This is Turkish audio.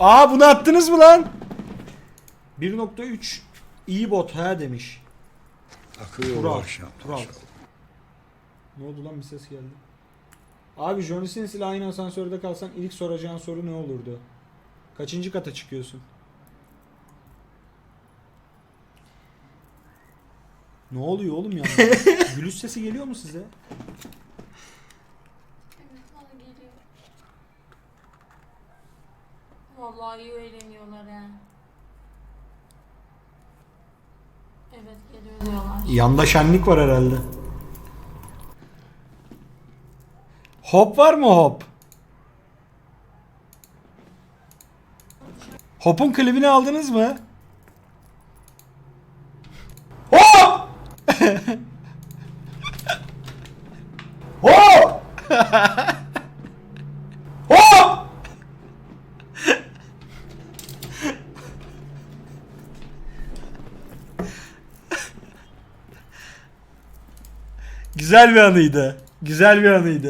Aa bunu attınız mı lan? 1.3 iyi bot ha demiş. Akıyor bu Tural. akşam. Tural. Ne oldu lan bir ses geldi. Abi Johnny Sins ile aynı asansörde kalsan ilk soracağın soru ne olurdu? Kaçıncı kata çıkıyorsun? Ne oluyor oğlum ya? Gülüş sesi geliyor mu size? Evet bana geliyor. Vallahi iyi eğleniyorlar yani. Evet geliyor diyorlar. Yanda şenlik var herhalde. Hop var mı hop? Hop'un klibini aldınız mı? Hop! hop! Güzel bir anıydı. Güzel bir anıydı.